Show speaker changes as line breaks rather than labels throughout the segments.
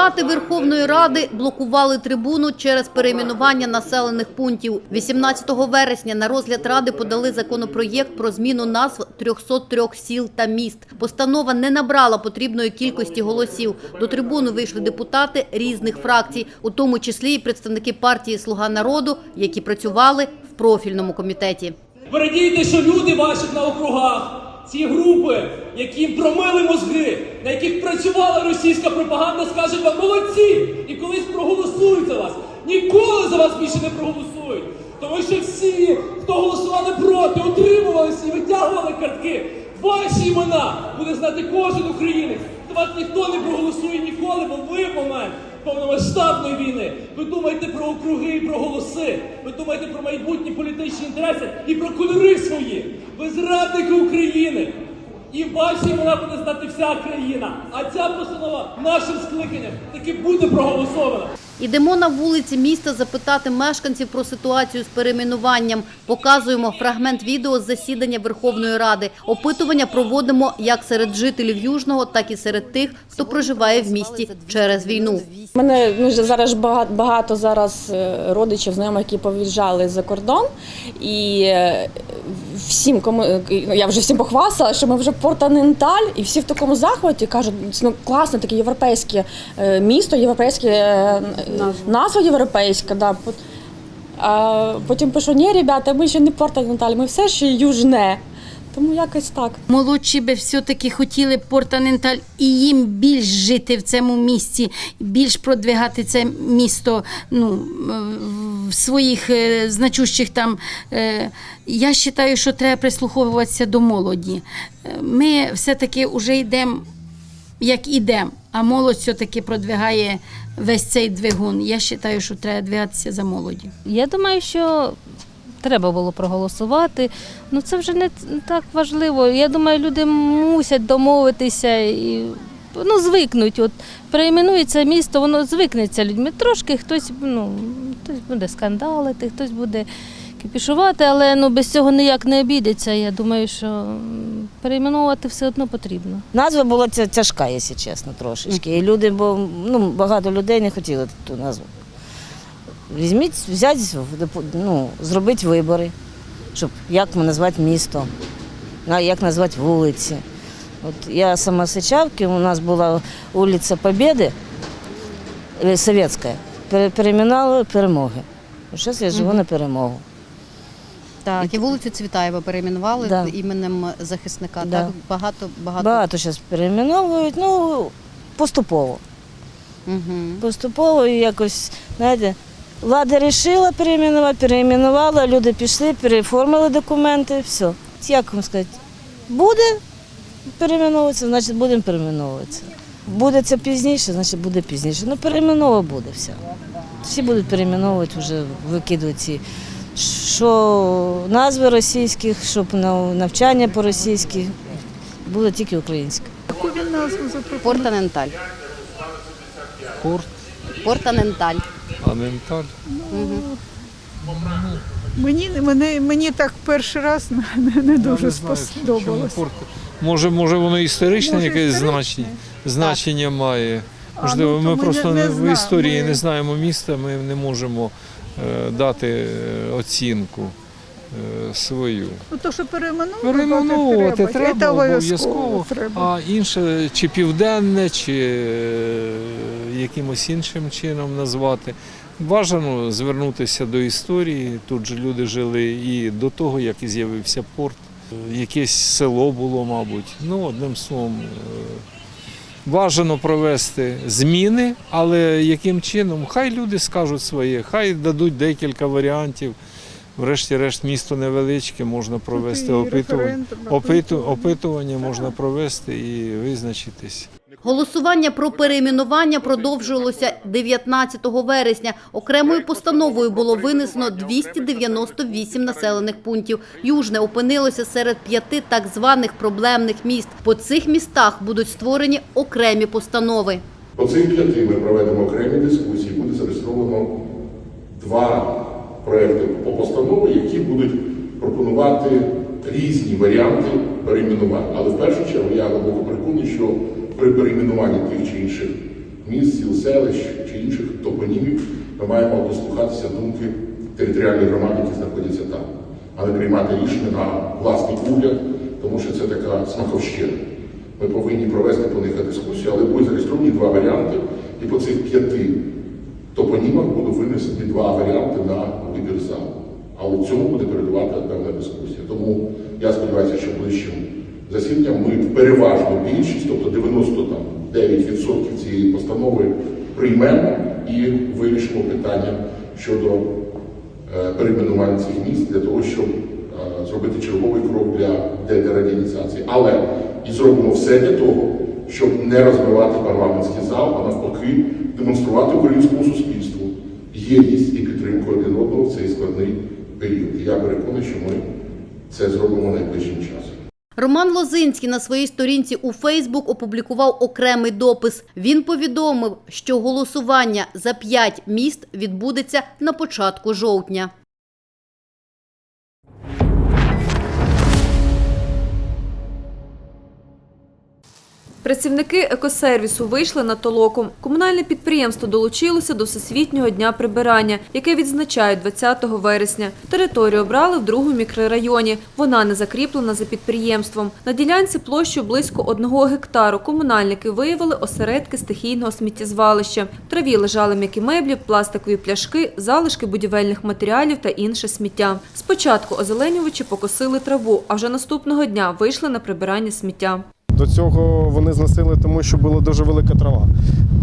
Депутати Верховної Ради блокували трибуну через перейменування населених пунктів. 18 вересня на розгляд Ради подали законопроєкт про зміну назв 303 сіл та міст. Постанова не набрала потрібної кількості голосів. До трибуни вийшли депутати різних фракцій, у тому числі і представники партії «Слуга народу», які працювали в профільному комітеті.
Ви що люди ваші на округах, ці групи, яким промили мозги, на яких працювала російська пропаганда, скажуть вам молодці і колись проголосують за вас. Ніколи за вас більше не проголосують. Тому що всі, хто голосували проти, утримувалися і витягували картки, ваші імена буде знати кожен українець. То вас ніхто не проголосує ніколи, бо ви момент повномасштабної війни. Ви думаєте про округи і про голоси. Ви думаєте про майбутні політичні інтереси і про кольори свої. Ви зрадники України. Ваші імена буде знати вся країна. А ця постанова нашим скликанням таки буде проголосована.
Ідемо на вулиці міста запитати мешканців про ситуацію з перейменуванням. Показуємо фрагмент відео з засідання Верховної Ради. Опитування проводимо як серед жителів Южного, так і серед тих, хто проживає в місті через війну.
У мене ну, вже зараз багато, багато зараз е, родичів, знайомих, які повіїжджали за кордон. І е, всім, кому е, ну, я вже всім похвастала, що ми вже Портаненталь, і всі в такому захваті кажуть, ну класно, таке європейське е, місто, європейське е, назва європейська. Да. А потім пишу, ні, ребята, ми ще не Портаненталь, ми все ще южне. Тому якось так.
Молодші би все-таки хотіли Портаненталь і їм більш жити в цьому місці, більш продвигати це місто ну, в своїх е, значущих там. е, Я вважаю, що треба прислуховуватися до молоді. Е, Ми все-таки вже йдемо, як ідемо, а молодь все-таки продвигає весь цей двигун. Я вважаю, що треба двигатися за молоді.
Я думаю, що треба було проголосувати. Ну це вже не так важливо. Я думаю, люди мусять домовитися і ну, звикнуть. От перейменується місто, воно звикнеться людьми. Трошки хтось, ну, хтось буде скандалити, хтось буде кипішувати, але ну, без цього ніяк не обійдеться. Я думаю, що перейменувати все одно потрібно.
Назва була тяжка, якщо чесно, трошечки. І люди, бо ну, багато людей не хотіли ту назву. Візьміть, взять, ну, зробити вибори, щоб як назвати місто, як назвати вулиці. От я сама з Сичавки, у нас була вулиця Побєди, е, Совєтська, пере- перемоги. Зараз я живу на перемогу.
Так, і вулицю Цвітаєва перейменували
Да.
іменем захисника.
Да.
Так багато багато.
Багато зараз перейменовують, ну поступово.
Угу.
Поступово і якось, знаєте, влада вирішила перейменувати, перейменувала, люди пішли, переформили документи, все. Як вам сказати, буде перейменовуватися, значить будемо перейменовуватися. Буде це пізніше, значить буде пізніше. Ну, перейменова буде все. Всі будуть перейменовувати, вже викидувати ці. Що назви російських, щоб навчання по-російськи, буде тільки українське.
Портаненталь.
Порт,
Портаненталь.
Аненталь.
Мені, мене, мені так перший раз не, не дуже сподобалось.
Може, може воно історичне якесь значення, значення має.
А,
Можливо,
ну,
ми
ми
просто
не-
не, в історії
ми-
не знаємо міста, ми не можемо е, дати е, оцінку е, свою.
Ну, то, що перейменовувати,
Перейменовувати
треба,
треба, обов'язково,
треба.
а інше чи південне, чи е, якимось іншим чином назвати. Бажано звернутися до історії. Тут же люди жили і до того, як і з'явився порт. Якесь село було, мабуть. Ну, одним словом, е, бажано провести зміни, але яким чином? Хай люди скажуть своє, хай дадуть декілька варіантів. Врешті-решт, місто невеличке, можна провести опитування.
опитування
можна провести і визначитись.
Голосування про перейменування продовжувалося 19 вересня. Окремою постановою було винесено 298 населених пунктів. Южне опинилося серед п'яти так званих проблемних міст. По цих містах будуть створені окремі постанови.
По цим п'яти ми проведемо окремі дискусії. Буде зареєстровано два проекти по постанови, які будуть пропонувати різні варіанти перейменувань. Але в першу чергу я глибоко переконаний, що при перейменуванні тих чи інших міст, сіл, селищ чи інших топонімів, ми маємо дослухатися думки територіальних громад, які знаходяться там, а не приймати рішення на власний погляд, тому що це така смаковщина. Ми повинні провести по них дискусію, але будуть зареєстровані два варіанти, і по цих п'яти топонімах будуть винесені два варіанти на вибір залу. У цьому буде передувати певна дискусія. Тому я сподіваюся, що ближчим засіданням ми переважну більшість, тобто 99% цієї постанови приймемо і вирішимо питання щодо е, перейменувань цих міст для того, щоб е, зробити черговий крок для дерадянізації. Але і зробимо все для того, щоб не розбивати парламентський зал, а навпаки демонструвати українському суспільству єдність і підтримку один одного в цей складний період. І я переконаний, що ми це зробимо найближчим часом.
Роман Лозинський на своїй сторінці у Фейсбук опублікував окремий допис. Він повідомив, що голосування за п'ять міст відбудеться на початку жовтня.
Працівники екосервісу вийшли на толоку. Комунальне підприємство долучилося до Всесвітнього дня прибирання, яке відзначають 20 вересня. Територію обрали в другому мікрорайоні. Вона не закріплена за підприємством. На ділянці площею близько одного гектару комунальники виявили осередки стихійного сміттєзвалища. В траві лежали м'які меблі, пластикові пляшки, залишки будівельних матеріалів та інше сміття. Спочатку озеленювачі покосили траву, а вже наступного дня вийшли на прибирання сміття.
До цього вони зносили, тому що була дуже велика трава.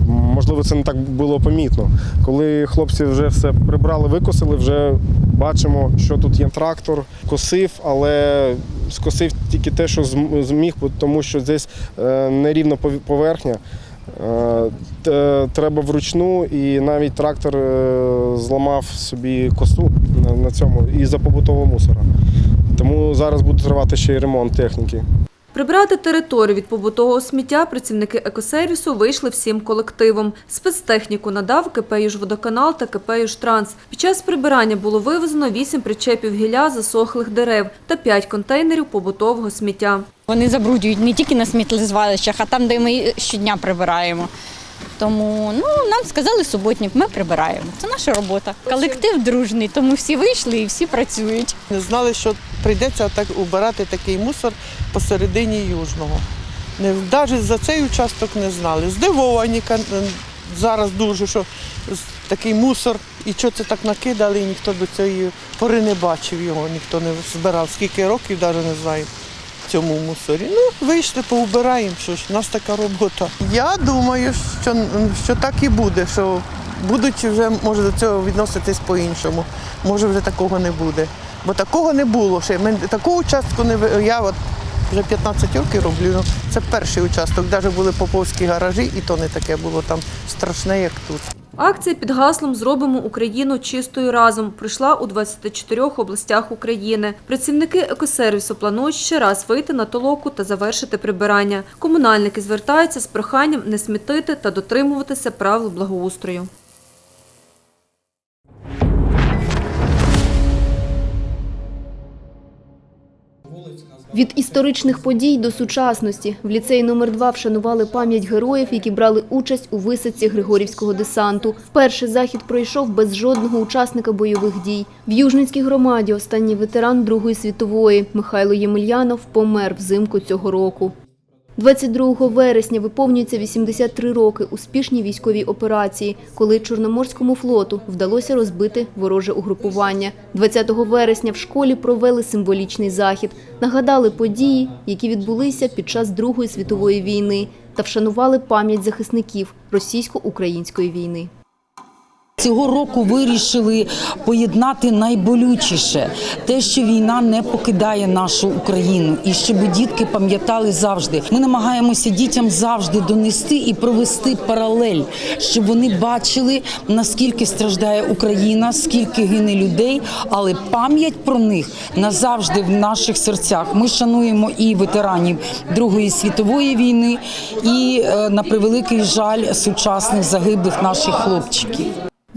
Можливо, це не так було помітно. Коли хлопці вже все прибрали, викосили, вже бачимо, що тут є трактор, косив, але скосив тільки те, що зміг, тому що здесь е, нерівна поверхня. Е, Треба вручну, і навіть трактор е, зламав собі косу на цьому і за побутового мусора. Тому зараз буде тривати ще й ремонт техніки.
Прибрати територію від побутового сміття працівники екосервісу вийшли всім колективом. Спецтехніку надав КП «Южводоканал» та КП «Южтранс». Під час прибирання було вивезено 8 причепів гілля засохлих дерев та 5 контейнерів побутового сміття.
Вони забруднюють не тільки на сміттєзвалищах, а там, де ми щодня прибираємо. Тому ну, нам сказали суботник, ми прибираємо. Це наша робота. Колектив дружний, тому всі вийшли і всі працюють.
Не знали, що прийдеться так убирати такий мусор посередині южного. Не навіть за цей участок не знали. Здивовані зараз дуже, що такий мусор і що це так накидали, і ніхто до цієї пори не бачив його, ніхто не збирав. Скільки років навіть не знаю цьому мусорі. Ну, вийшли, поубираємо, що ж, у нас така робота. Я думаю, що, що так і буде, що будуть вже може до цього відноситись по-іншому. Може вже такого не буде. Бо такого не було ще. Ми такого участку не я от вже 15 років роблю. Це перший участок. Навіть були поповські гаражі, і то не таке було там страшне, як тут.
Акція під гаслом Зробимо Україну чистою разом пройшла у 24 областях України. Працівники екосервісу планують ще раз вийти на толоку та завершити прибирання. Комунальники звертаються з проханням не смітити та дотримуватися правил благоустрою.
Від історичних подій до сучасності в ліцеї номер 2 вшанували пам'ять героїв, які брали участь у висадці Григорівського десанту. Вперше захід пройшов без жодного учасника бойових дій. В Южницькій громаді останній ветеран Другої світової Михайло Ємельянов помер взимку цього року. 22 вересня виповнюється 83 роки успішній військовій операції, коли Чорноморському флоту вдалося розбити вороже угрупування. 20 вересня в школі провели символічний захід, нагадали події, які відбулися під час Другої світової війни, та вшанували пам'ять захисників російсько-української війни.
Цього року вирішили поєднати найболючіше те, що війна не покидає нашу Україну, і щоб дітки пам'ятали завжди. Ми намагаємося дітям завжди донести і провести паралель, щоб вони бачили наскільки страждає Україна, скільки гине людей, але пам'ять про них назавжди в наших серцях. Ми шануємо і ветеранів Другої світової війни, і е, на превеликий жаль сучасних загиблих наших хлопчиків.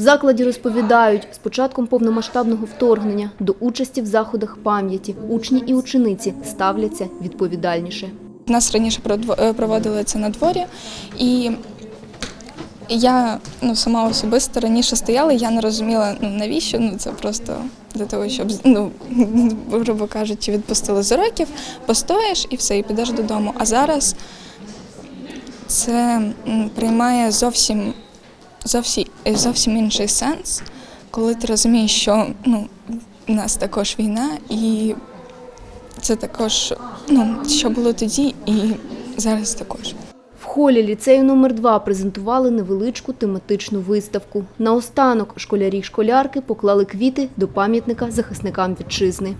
В закладі розповідають, з початком повномасштабного вторгнення до участі в заходах пам'яті учні і учениці ставляться відповідальніше.
Нас раніше е, проводили це на дворі, і Я ну, сама особисто раніше стояла, я не розуміла, ну навіщо. Ну це просто для того, щоб ну, грубо кажучи, відпустили з уроків, постоїш і все, і підеш додому. А зараз це приймає зовсім, зовсім, зовсім інший сенс, коли ти розумієш, що ну, у нас також війна, і це також, ну, що було тоді, і зараз також.
В холі ліцею номер 2 презентували невеличку тематичну виставку. Наостанок школярі й школярки поклали квіти до пам'ятника захисникам вітчизни.